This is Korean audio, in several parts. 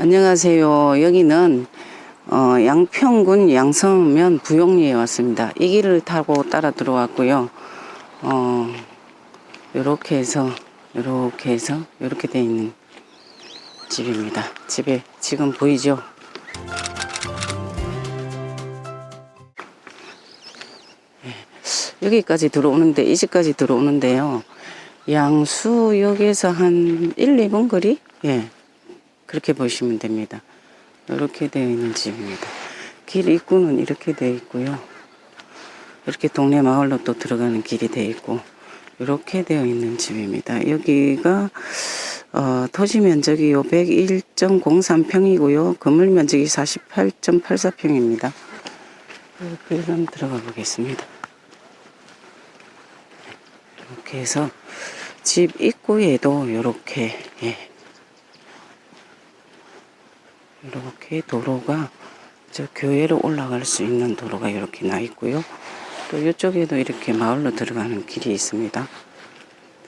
안녕하세요. 여기는 어, 양평군 양서면 부용리에 왔습니다. 이 길을 타고 따라 들어왔고요. 어, 요렇게 해서 요렇게 해서 요렇게 돼 있는 집입니다. 집에 지금 보이죠? 예, 여기까지 들어오는데 이 집까지 들어오는데요. 양수역에서 한 1, 2분 거리? 예. 그렇게 보시면 됩니다. 이렇게 되어 있는 집입니다. 길 입구는 이렇게 되어 있고요. 이렇게 동네 마을로 또 들어가는 길이 되어 있고 이렇게 되어 있는 집입니다. 여기가 어, 토지 면적이 101.03평이고요. 건물 면적이 48.84평입니다. 이렇게 한번 들어가 보겠습니다. 이렇게 해서 집 입구에도 이렇게 예, 이렇게 도로가 저 교회로 올라갈 수 있는 도로가 이렇게 나 있고요. 또 이쪽에도 이렇게 마을로 들어가는 길이 있습니다.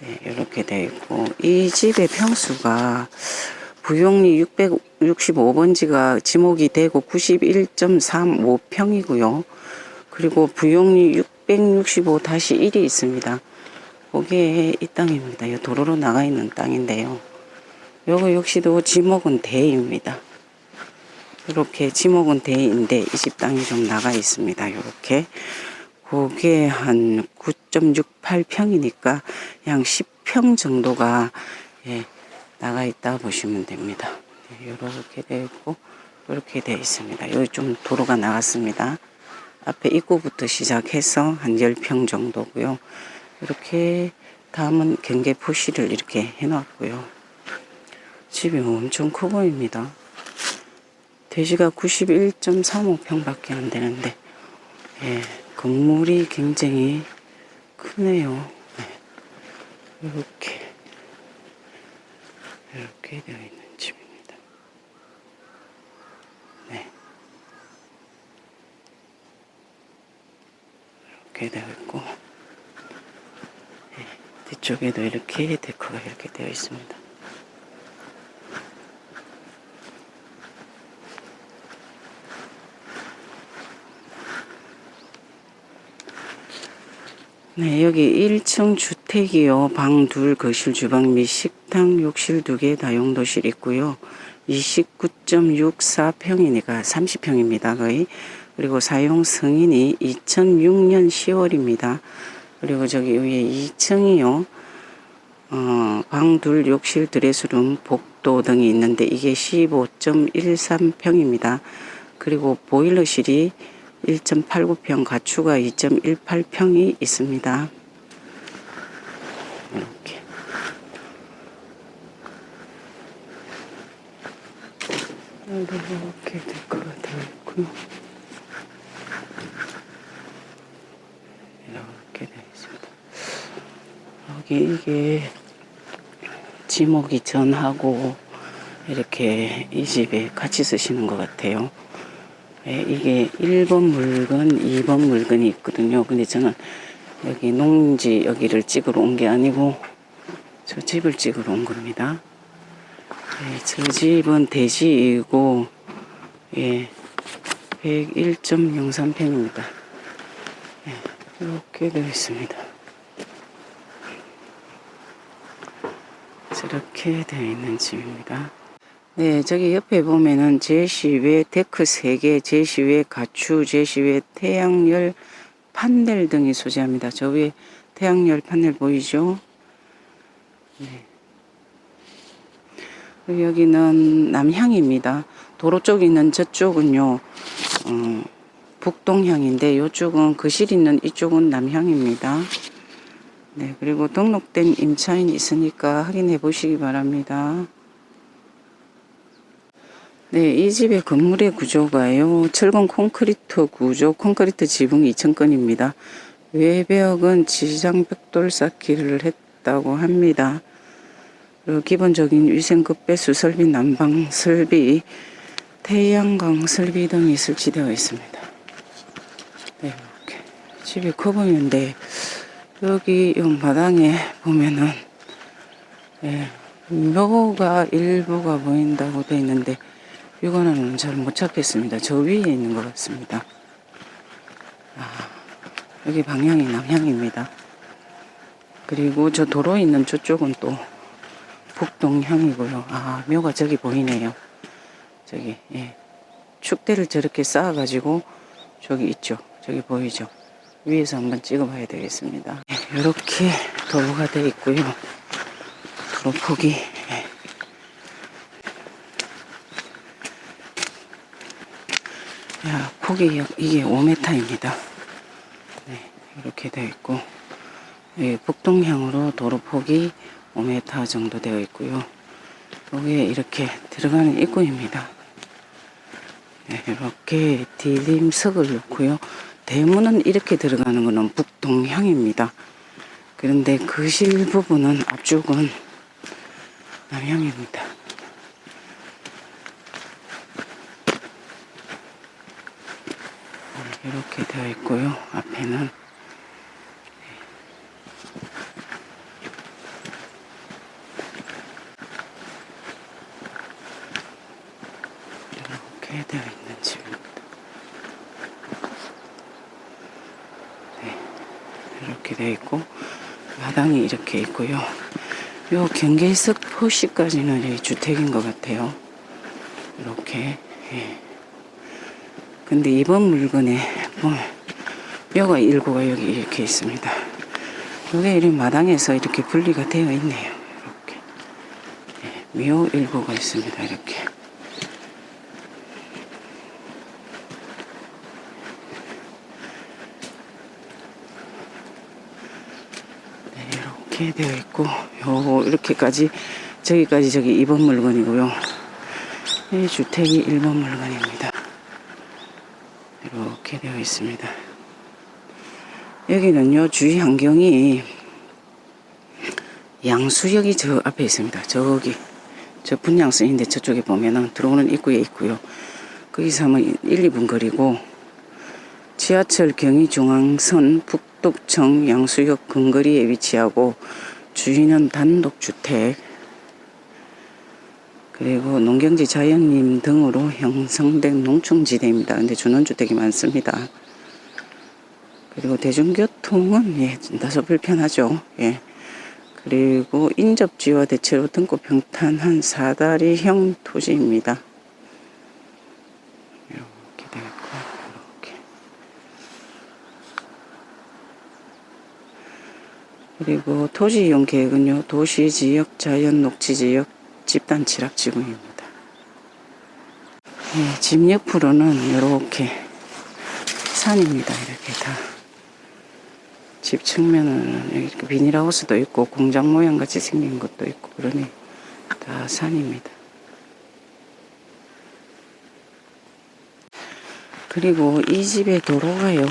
네, 이렇게 되어 있고 이 집의 평수가 부용리 665번지가 지목이 되고 91.35평이고요. 그리고 부용리 665-1이 있습니다. 거기에 이 땅입니다. 이 도로로 나가 있는 땅인데요. 요거 역시도 지목은 대입니다. 이렇게 지목은 대인데 이 집 땅이 좀 나가 있습니다. 이렇게 그게 한 9.68평이니까 양 10평 정도가 예, 나가 있다 보시면 됩니다. 이렇게 되어 있고 이렇게 되어 있습니다. 여기 좀 도로가 나갔습니다. 앞에 입구부터 시작해서 한 10평 정도고요. 이렇게 다음은 경계 표시를 이렇게 해놨고요. 집이 엄청 커 보입니다. 대지가 91.35평밖에 안 되는데, 예, 건물이 굉장히 크네요. 네. 이렇게, 이렇게 되어 있는 집입니다. 네. 이렇게 되어 있고, 예, 뒤쪽에도 이렇게 데코가 이렇게 되어 있습니다. 네, 여기 1층 주택이요. 방 둘, 거실, 주방 및 식당, 욕실 두 개, 다용도실 있고요. 29.64평이니까 30평입니다. 거의. 그리고 사용 승인이 2006년 10월입니다. 그리고 저기 위에 2층이요. 어, 방 둘, 욕실, 드레스룸, 복도 등이 있는데 이게 15.13평입니다. 그리고 보일러실이 1.89평, 가추가 2.18평이 있습니다. 이렇게. 이렇게 데코가 되어 있고요. 이렇게 되어 있습니다. 여기 이게 지목이 전하고 이렇게 이 집에 같이 쓰시는 것 같아요. 예, 이게 1번 물건, 2번 물건이 있거든요. 근데 저는 여기 농지 여기를 찍으러 온 게 아니고 저 집을 찍으러 온 겁니다. 예, 저 집은 대지이고 예, 101.03평입니다. 예, 이렇게 되어 있습니다. 저렇게 되어 있는 집입니다. 네, 저기 옆에 보면은 제시외 데크 3개, 제시외 가추, 제시외 태양열 판넬 등이 소재합니다. 저 위에 태양열 판넬 보이죠? 네. 여기는 남향입니다. 도로 쪽에 있는 저쪽은요, 어, 북동향인데 이쪽은 거실 있는 이쪽은 남향입니다. 네, 그리고 등록된 임차인이 있으니까 확인해 보시기 바랍니다. 네, 이 집의 건물의 구조가요. 철근 콘크리트 구조, 콘크리트 지붕 2층권입니다. 외벽은 지장 벽돌 쌓기를 했다고 합니다. 그리고 기본적인 위생급배 수 설비, 난방 설비, 태양광 설비 등이 설치되어 있습니다. 네, 이렇게 집이 커 보이는데 여기 이 마당에 보면은 예, 묘가 일부가 보인다고 돼 있는데 육안으로는 잘 못 찾겠습니다. 저 위에 있는 것 같습니다. 아, 여기 방향이 남향입니다. 그리고 저 도로 있는 저쪽은 또 북동향이고요. 아, 묘가 저기 보이네요. 저기, 예. 축대를 저렇게 쌓아가지고 저기 있죠. 저기 보이죠. 위에서 한번 찍어봐야 되겠습니다. 이렇게 도로가 되어 있고요. 도로 폭이 예. 야, 폭이 약- 이게 5m입니다. 네, 이렇게 되어 있고 예, 북동향으로 도로 폭이 5m 정도 되어 있고요. 여기에 이렇게 들어가는 입구입니다. 네, 이렇게 디딤석을 놓고요. 대문은 이렇게 들어가는 것은 북동향입니다. 그런데 거실 부분은 앞쪽은 남향입니다. 이렇게 되어 있고요. 앞에는 이렇게 되어 있는 집입니다. 네, 이렇게 되어 있고 마당이 이렇게 있고요. 요 경계석 표시까지는 주택인 것 같아요. 이렇게. 예. 근데 이번 물건에 뭐 묘가 일구가 여기 이렇게 있습니다. 이게 이렇게 마당에서 이렇게 분리가 되어 있네요. 이렇게. 예, 묘 일구가 있습니다. 이렇게. 네, 이렇게 되어 있고, 요, 이렇게까지, 저기까지 저기 2번 물건이고요. 이 주택이 1번 물건입니다. 이렇게 되어 있습니다. 여기는요, 주위 환경이 양수역이 저 앞에 있습니다. 저기, 저 분양소인데 저쪽에 보면은 들어오는 입구에 있고요. 거기서 하면 1, 2분 거리고, 지하철 경의중앙선 북독청 양수역 근거리에 위치하고 주인은 단독주택 그리고 농경지 자연림 등으로 형성된 농촌지대입니다. 근데 준원주택이 많습니다. 그리고 대중교통은 예, 다소 불편하죠. 예. 그리고 인접지와 대체로 등고 평탄한 사다리형 토지입니다. 이렇게 되어 있고 이렇게. 그리고 토지 이용 계획은요 도시 지역 자연 녹지 지역 집단 취락 지구입니다. 예, 집 옆으로는 이렇게 산입니다. 이렇게 다. 집 측면은 이렇게 비닐하우스도 있고 공장 모양 같이 생긴 것도 있고 그러니 다 산입니다. 그리고 이 집의 도로가요.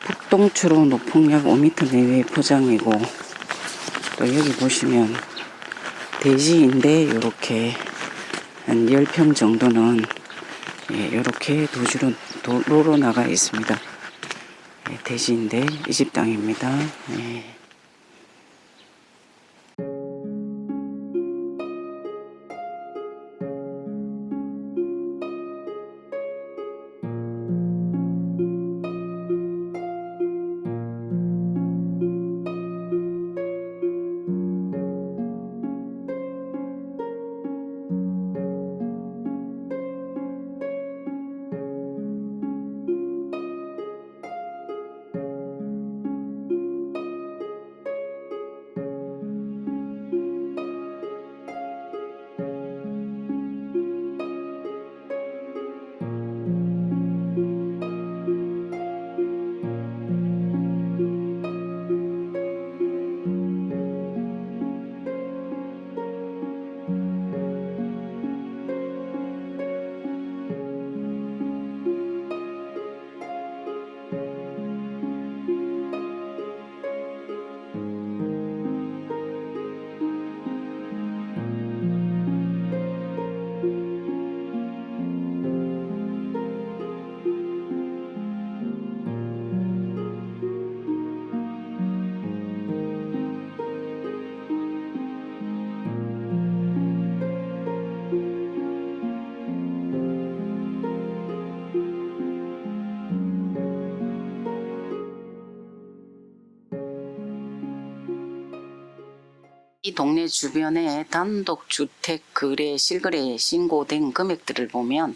북동추로 높은 약 5m 내외의 포장이고 또 여기 보시면 대지인데 요렇게 한 10평 정도는 예, 요렇게 도주로 도로로 나가 있습니다. 예, 대지인데 이 집 땅입니다. 예. 이 동네 주변에 단독 주택 거래 실거래 신고된 금액들을 보면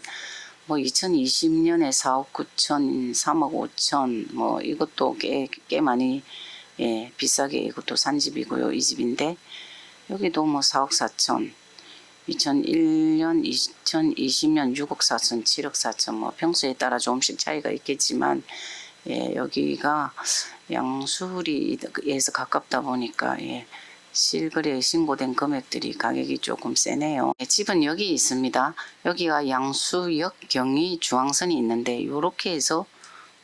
뭐 2020년에 4억 9천, 3억 5천 뭐 이것도 꽤, 꽤 많이 예, 비싸게 이것도 산 집이고요. 이 집인데 여기도 뭐 4억 4천 2001년, 2020년 6억 4천, 7억 4천 뭐 평소에 따라 조금씩 차이가 있겠지만 예, 여기가 양수리에서 가깝다 보니까 예, 실거래에 신고된 금액들이 가격이 조금 세네요. 예, 집은 여기 있습니다. 여기가 양수역 경의 중앙선이 있는데 이렇게 해서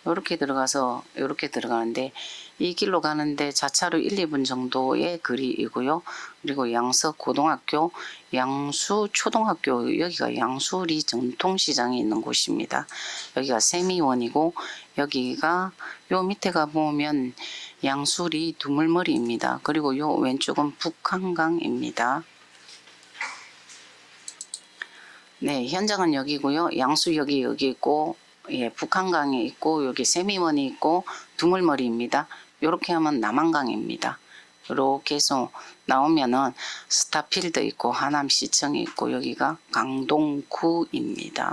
이렇게 들어가서 이렇게 들어가는데 이 길로 가는데 자차로 1, 2분 정도의 거리이고요. 그리고 양석 고등학교, 양수 초등학교 여기가 양수리 전통시장에 있는 곳입니다. 여기가 세미원이고 여기가 요 밑에 가 보면 양수리 두물머리입니다. 그리고 요 왼쪽은 북한강입니다. 네, 현장은 여기고요. 양수역이 여기 있고, 예, 북한강에 있고, 여기 세미원이 있고, 두물머리입니다. 이렇게 하면 남한강입니다. 이렇게 해서 나오면은 스타필드 있고, 하남시청이 있고, 여기가 강동구입니다.